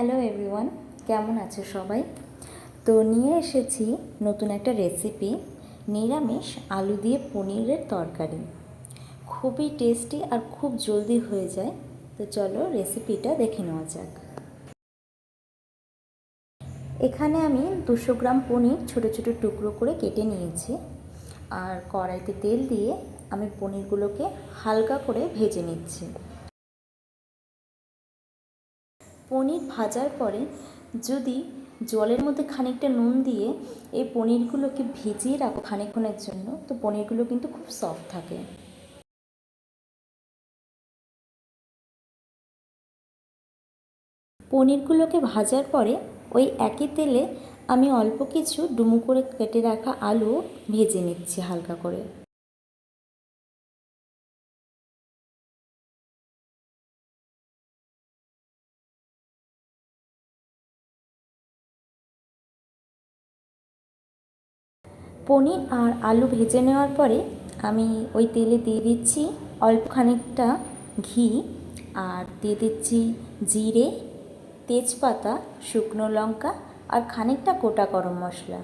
Hello everyone কেমন আছে সবাই? তো নিয়ে এসেছি নতুন একটা রেসিপি নিরামিষ আলু দিয়ে পনিরের তরকারি। খুবই টেস্টি আর খুব জলদি হয়ে যায়। তো চলো রেসিপিটা দেখে নেওয়া যাক। এখানে আমি দুশো গ্রাম পনির ছোটো ছোটো টুকরো করে কেটে নিয়েছি। আর কড়াইতে তেল দিয়ে আমি পনিরগুলোকে হালকা করে ভেজে নিচ্ছি। ভাজার পরে যদি জলের মধ্যে খানিকটা নুন দিয়ে এই পনিরগুলোকে ভিজিয়ে রাখো খানিকক্ষণের জন্য, তো পনিরগুলো কিন্তু খুব সফট থাকে। পনিরগুলোকে ভাজার পরে ওই একই তেলে আমি অল্প কিছু ডুমু করে কেটে রাখা আলু ভেজে নিচ্ছি হালকা করে। পনির আর আলু ভেজে নেওয়ার পরে আমি ওই তেলে দিয়ে দিচ্ছি অল্প খানিকটা ঘি আর দিয়ে দিচ্ছি জিরে, তেজপাতা, শুকনো লঙ্কা আর খানিকটা গোটা গরম মশলা।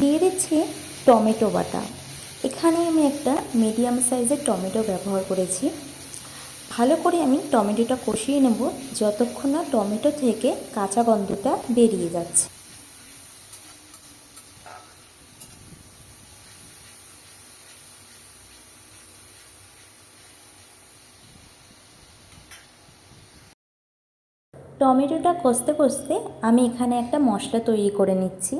দিয়ে দিচ্ছি টমেটো বাটা। এখানে আমি একটা মিডিয়াম সাইজের টমেটো ব্যবহার করেছি। ভালো করে আমি টমেটোটা কষিয়ে নেব যতক্ষণ না টমেটো থেকে কাঁচা গন্ধটা বেরিয়ে যাচ্ছে। টমেটোটা কষতে কষতে আমি এখানে একটা মশলা তৈরি করে নিচ্ছি।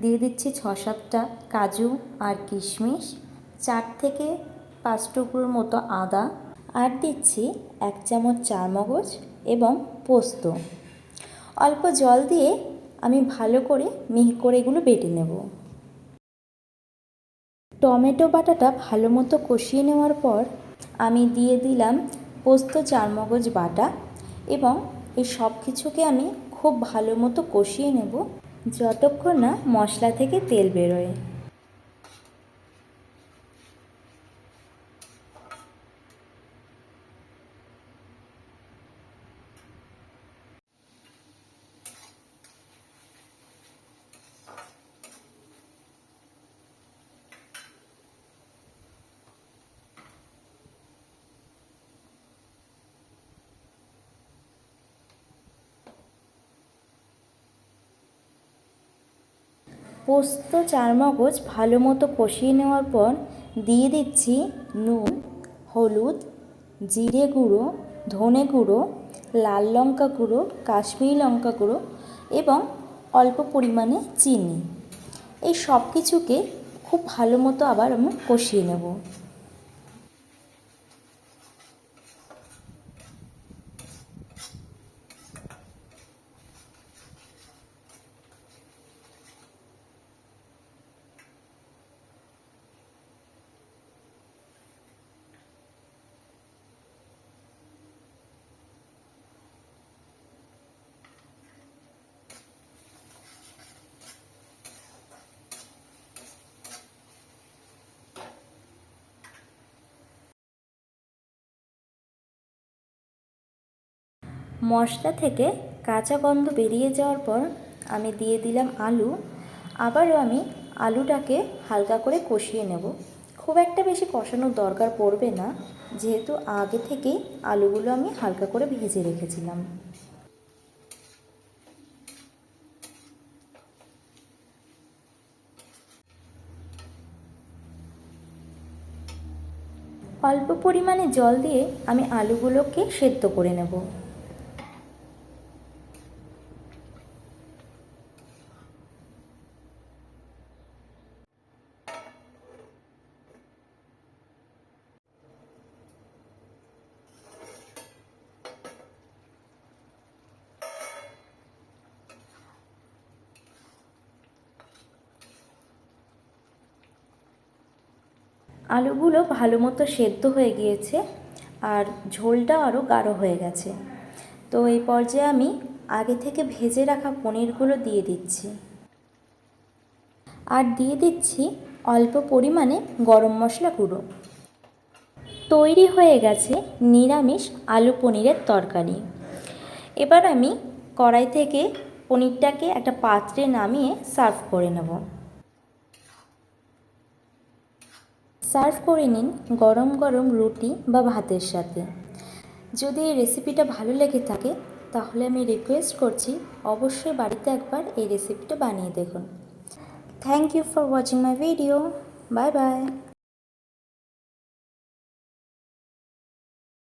দিয়ে দিচ্ছি ছ সাতটা কাজু আর কিশমিশ, চার থেকে পাঁচ টুকরোর মতো আদা আর দিচ্ছি এক চামচ চারমগজ এবং পোস্ত। অল্প জল দিয়ে আমি ভালো করে মিহি করে এগুলো বেটে নেব। টমেটো বাটাটা ভালো মতো কষিয়ে নেওয়ার পর আমি দিয়ে দিলাম পোস্ত চারমগজ বাটা এবং এই সব কিছুকে আমি খুব ভালো মতো কষিয়ে নেব। যতক্ষণ না মশলা থেকে তেল বেরোয়। পোস্ত, চারমগজ ভালো মতো কষিয়ে নেওয়ার পর দিয়ে দিচ্ছি নুন, হলুদ, জিরে গুঁড়ো, ধনে গুঁড়ো, লাল লঙ্কা গুঁড়ো, কাশ্মীরি লঙ্কা গুঁড়ো এবং অল্প পরিমাণে চিনি। এই সব কিছুকে খুব ভালো মতো আবার আমি কষিয়ে নেব। মশলা থেকে কাঁচা গন্ধ বেরিয়ে যাওয়ার পর আমি দিয়ে দিলাম আলু। আবারও আমি আলুটাকে হালকা করে কষিয়ে নেব। খুব একটা বেশি কষানোর দরকার পড়বে না, যেহেতু আগে থেকেই আলুগুলো আমি হালকা করে ভেজে রেখেছিলাম। অল্প পরিমাণে জল দিয়ে আমি আলুগুলোকে সেদ্ধ করে নেব। আলুগুলো ভালো মতো সেদ্ধ হয়ে গিয়েছে আর ঝোলটা আরও গাঢ় হয়ে গেছে। তো এই পর্যায়ে আমি আগে থেকে ভেজে রাখা পনিরগুলো দিয়ে দিচ্ছি। আর দিয়ে দিচ্ছি অল্প পরিমাণে গরম মশলা গুঁড়ো। তৈরি হয়ে গেছে নিরামিষ আলু পনিরের তরকারি। এবার আমি কড়াই থেকে পনিরটাকে একটা পাত্রে নামিয়ে সার্ভ করে নেব। সার্ভ করে নিন গরম গরম রুটি বা ভাতের সাথে। যদি এই রেসিপিটা ভালো লেগে থাকে, তাহলে আমি রিকোয়েস্ট করছি অবশ্যই বাড়িতে একবার এই রেসিপিটা বানিয়ে দেখুন। Thank you for watching my video bye bye